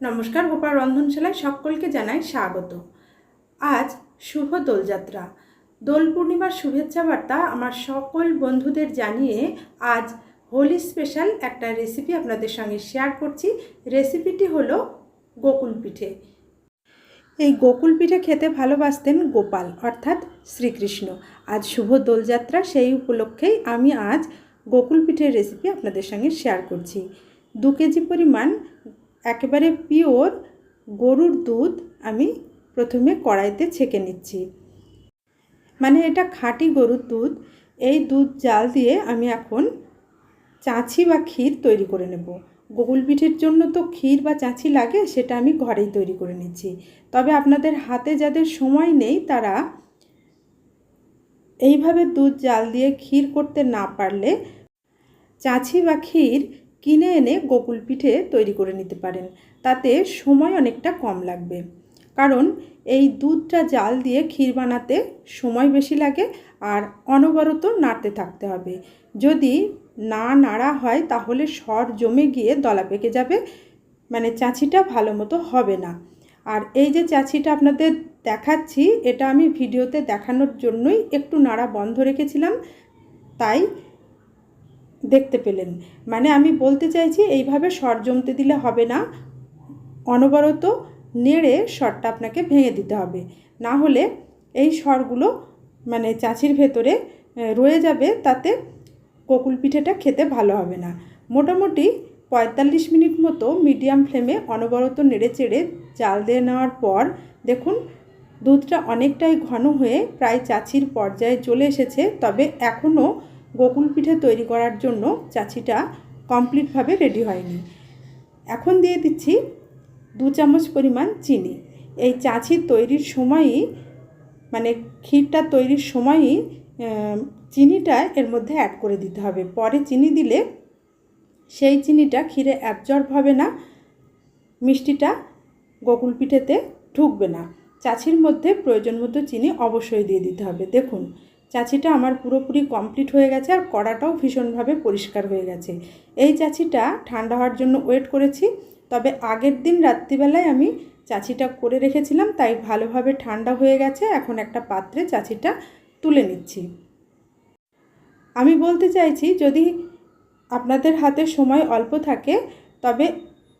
নমস্কার গোপাল রন্ধনশালায় সকলকে জানাই স্বাগত। আজ শুভ দোলযাত্রা। দোল পূর্ণিমার শুভেচ্ছা বার্তা আমার সকল বন্ধুদের জানিয়ে আজ হোলি স্পেশাল একটা রেসিপি আপনাদের সঙ্গে শেয়ার করছি। রেসিপিটি হলো গোকুল পিঠে। এই গোকুল পিঠে খেতে ভালোবাসতেন গোপাল, অর্থাৎ শ্রীকৃষ্ণ। আজ শুভ দোলযাত্রা, সেই উপলক্ষেই আমি আজ গোকুল পিঠের রেসিপি আপনাদের সঙ্গে শেয়ার করছি। দু কেজি পরিমাণ একেবারে পিওর গরুর দুধ আমি প্রথমে কড়াইতে ছেঁকে নিচ্ছি। মানে এটা খাঁটি গরুর দুধ, এই দুধ জাল দিয়ে আমি এখন চাঁচি বা ক্ষীর তৈরি করে নেব। গোকুল পিঠের জন্য তো ক্ষীর বা চাঁচি লাগে, সেটা আমি ঘরেই তৈরি করে নিচ্ছি। তবে আপনাদের হাতে যাদের সময় নেই, তারা এইভাবে দুধ জাল দিয়ে ক্ষীর করতে না পারলে চাঁচি বা ক্ষীর কিনে এনে গোকুল পিঠে তৈরি করে নিতে পারেন। তাতে সময় অনেকটা কম লাগবে। কারণ এই দুধটা জাল দিয়ে ক্ষীর বানাতে সময় বেশি লাগে আর অনবরত নাড়তে থাকতে হবে। যদি না নাড়া হয় তাহলে সর জমে গিয়ে দলা পেকে যাবে মানে চাঁচিটা ভালো মতো হবে না। আর এই যে চাঁচিটা আপনাদের দেখাচ্ছি, এটা আমি ভিডিওতে দেখানোর জন্যই একটু নাড়া বন্ধ রেখেছিলাম। তাই দেখতে পেলেন। মানে আমি বলতে চাইছি, এইভাবে সর জমতে দিলে হবে না। অনবরত নেড়ে সরটা আপনাকে ভেঙে দিতে হবে। না হলে এই সরগুলো মানে চাচির ভেতরে রয়ে যাবে, তাতে কোকুল পিঠেটা খেতে ভালো হবে না। মোটামুটি পঁয়তাল্লিশ মিনিট মতো মিডিয়াম ফ্লেমে অনবরত নেড়ে চেড়ে জাল দিয়ে নেওয়ার পর দেখুন, দুধটা অনেকটাই ঘন হয়ে প্রায় চাচির পর্যায়ে চলে এসেছে। তবে এখনও গোকুল পিঠে তৈরি করার জন্য চাচিটা কমপ্লিটভাবে রেডি হয়নি। এখন দিয়ে দিচ্ছি দু চামচ পরিমাণ চিনি। এই চাচি তৈরির সময়ই মানে ক্ষীরটা তৈরির সময়ই চিনিটা এর মধ্যে অ্যাড করে দিতে হবে। পরে চিনি দিলে সেই চিনিটা ক্ষীরে অ্যাবজর্ব হবে না, মিষ্টিটা গোকুল পিঠেতে ঢুকবে না। চাচির মধ্যে প্রয়োজন মতো চিনি অবশ্যই দিয়ে দিতে হবে। দেখুন চাচিটা আমার পুরোপুরি কমপ্লিট হয়ে গেছে আর কড়াটাও ভীষণভাবে পরিষ্কার হয়ে গেছে। এই চাচিটা ঠান্ডা হওয়ার জন্য ওয়েট করেছি, তবে আগের দিন রাত্রিবেলায় আমি চাচিটা করে রেখেছিলাম, তাই ভালোভাবে ঠান্ডা হয়ে গেছে। এখন একটা পাত্রে চাচিটা তুলে নিচ্ছি। আমি বলতে চাইছি, যদি আপনাদের হাতে সময় অল্প থাকে, তবে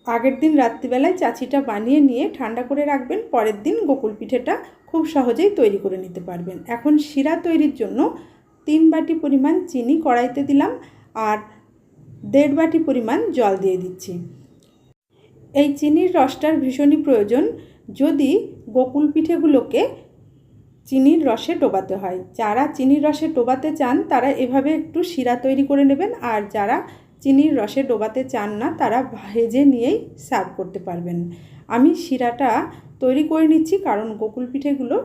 আগের দিন রাত্রিবেলায় চাচিটা বানিয়ে নিয়ে ঠান্ডা করে রাখবেন, পরের দিন গোকুল পিঠেটা খুব সহজেই তৈরি করে নিতে পারবেন। এখন শিরা তৈরির জন্য তিন বাটি পরিমাণ চিনি কড়াইতে দিলাম আর দেড় বাটি পরিমাণ জল দিয়ে দিচ্ছি। এই চিনির রসটার ভীষণই প্রয়োজন যদি গোকুল পিঠেগুলোকে চিনির রসে ডোবাতে হয়। যারা চিনির রসে ডোবাতে চান তারা এভাবে একটু শিরা তৈরি করে নেবেন আর যারা চিনির রসে ডোবাতে চান না, তারা ভেজে নিয়েই সার্ভ করতে পারবেন। আমি শিরাটা তৈরি করে নিচ্ছি, কারণ গোকুল পিঠেগুলো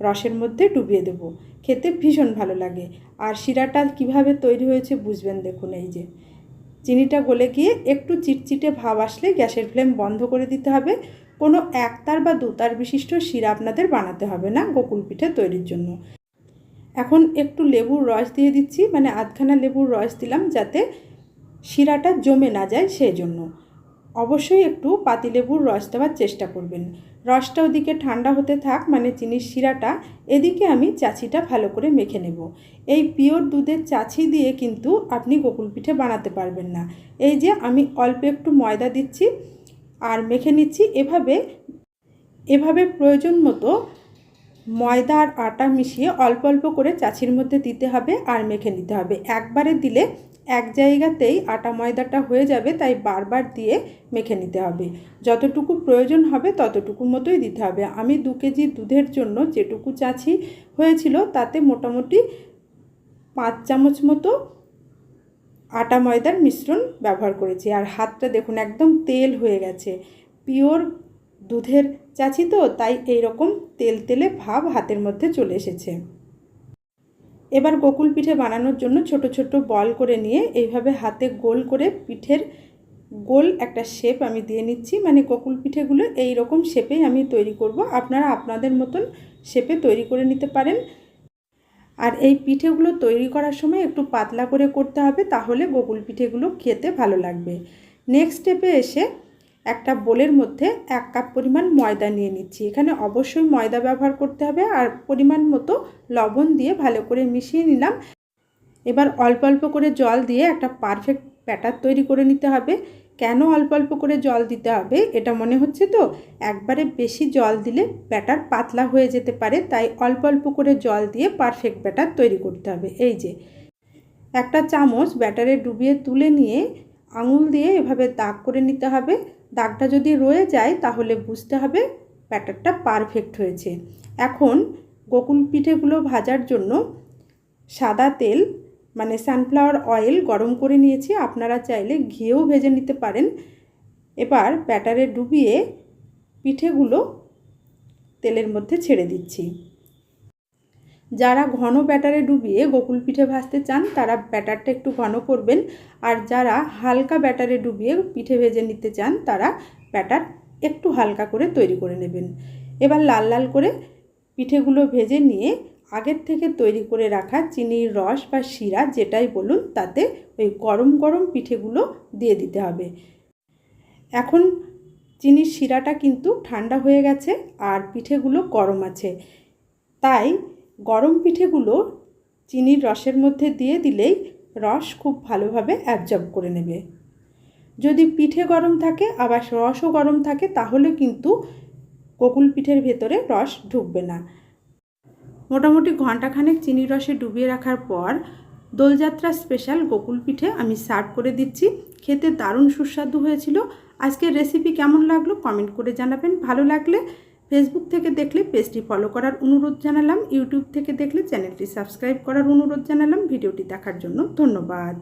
রসের মধ্যে ডুবিয়ে দেব। খেতে ভীষণ ভালো লাগে। আর শিরাটা কীভাবে তৈরি হয়েছে বুঝবেন দেখুন এই যে। চিনিটা গলে গিয়ে একটু চিটচিটে ভাব আসলে গ্যাসের ফ্লেম বন্ধ করে দিতে হবে। কোনো একতার বা দুতার বিশিষ্ট শিরা আপনাদের বানাতে হবে না গোকুল পিঠে তৈরির জন্য। এখন একটু লেবুর রস দিয়ে দিচ্ছি মানে আধখানা লেবুর রস দিলাম, যাতে শিরাটা জমে না যায় সেই জন্য অবশ্যই একটু পাতিলেবুর রস দেওয়ার চেষ্টা করবেন। রসটা ওদিকে ঠান্ডা হতে থাক মানে চিনির শিরাটা, এদিকে আমি চাচিটা ভালো করে মেখে নেব। এই পিওর দুধের চাছি দিয়ে কিন্তু আপনি গোকুল পিঠে বানাতে পারবেন না। এই যে আমি অল্প একটু ময়দা দিচ্ছি আর মেখে নিচ্ছি, এভাবে এভাবে প্রয়োজন মতো ময়দা আর আটা মিশিয়ে অল্প অল্প করে চাচির মধ্যে দিতে হবে আর মেখে নিতে হবে। একবারে দিলে এক জায়গাতেই আটা ময়দাটা হয়ে যাবে, তাই বারবার দিয়ে মেখে নিতে হবে। যতটুকু প্রয়োজন হবে ততটুকু মতোই দিতে হবে। আমি দু কেজি দুধের জন্য যেটুকু চাছি হয়েছিল, তাতে মোটামুটি পাঁচ চামচ মতো আটা ময়দার মিশ্রণ ব্যবহার করেছি। আর হাতটা দেখুন, একদম তেল হয়ে গেছে। পিওর দুধের চাচি তো, তাই এই রকম তেল তেলে ভাব হাতের মধ্যে চলে এসেছে। এবার গোকুল পিঠে বানানোর জন্য ছোট ছোট বল করে নিয়ে এইভাবে হাতে গোল করে পিঠের গোল একটা শেপ আমি দিয়ে নিচ্ছি। মানে গোকুল পিঠেগুলো এই রকম শেপেই আমি তৈরি করব। আপনারা আপনাদের মতন শেপে তৈরি করে নিতে পারেন। আর এই পিঠেগুলো তৈরি করার সময় একটু পাতলা করে করতে হবে, তাহলে গোকুল পিঠেগুলো খেতে ভালো লাগবে। নেক্সট স্টেপে এসে একটা বোলের মধ্যে এক কাপ পরিমাণ ময়দা নিয়ে নিচ্ছি। এখানে অবশ্যই ময়দা ব্যবহার করতে হবে আর পরিমাণ মতো লবণ দিয়ে ভালো করে মিশিয়ে নিলাম। এবার অল্প অল্প করে জল দিয়ে একটা পারফেক্ট ব্যাটার তৈরি করে নিতে হবে। কেন অল্প অল্প করে জল দিতে হবে এটা মনে হচ্ছে তো? একবারে বেশি জল দিলে ব্যাটার পাতলা হয়ে যেতে পারে, তাই অল্প অল্প করে জল দিয়ে পারফেক্ট ব্যাটার তৈরি করতে হবে। এই যে, একটা চামচ ব্যাটারে ডুবিয়ে তুলে নিয়ে আঙুল দিয়ে এভাবে দাগ করে নিতে হবে। দাগটা যদি রয়ে যায়, তাহলে বুঝতে হবে ব্যাটারটা পারফেক্ট হয়েছে। এখন গোকুল পিঠেগুলো ভাজার জন্য সাদা তেল মানে সানফ্লাওয়ার অয়েল গরম করে নিয়েছি। আপনারা চাইলে ঘিয়েও ভেজে নিতে পারেন। এবার ব্যাটারে ডুবিয়ে পিঠেগুলো তেলের মধ্যে ছেড়ে দিচ্ছি। যারা ঘন ব্যাটারে ডুবিয়ে গোকুল পিঠে ভাজতে চান, তারা ব্যাটারটা একটু ঘন করবেন। আর যারা হালকা ব্যাটারে ডুবিয়ে পিঠে ভেজে নিতে চান, তারা ব্যাটার একটু হালকা করে তৈরি করে নেবেন। এবার লাল লাল করে পিঠেগুলো ভেজে নিয়ে আগের থেকে তৈরি করে রাখা চিনির রস বা শিরা, যেটাই বলুন, তাতে ওই গরম গরম পিঠেগুলো দিয়ে দিতে হবে। এখন চিনির শিরাটা কিন্তু ঠান্ডা হয়ে গেছে আর পিঠেগুলো গরম আছে। তাই গরম পিঠেগুলো চিনির রসের মধ্যে দিয়ে দিলেই রস খুব ভালোভাবে অ্যাবজর্ব করে নেবে। যদি পিঠে গরম থাকে, আবার রসও গরম থাকে, তাহলে কিন্তু কোকুল পিঠের ভেতরে রস ঢুকবে না। মোটামুটি ঘন্টাখানেক চিনির রসে ডুবিয়ে রাখার পর দোলযাত্রা স্পেশাল গোকুল পিঠে আমি সার্ভ করে দিচ্ছি। খেতে দারুণ সুস্বাদু হয়েছিল। আজকের রেসিপি কেমন লাগল কমেন্ট করে জানাবেন। ভালো লাগলে ফেসবুক থেকে দেখলে পেজটি ফলো করার অনুরোধ জানালাম, ইউটিউব থেকে দেখলে চ্যানেলটি সাবস্ক্রাইব করার অনুরোধ জানালাম। ভিডিওটি দেখার জন্য ধন্যবাদ।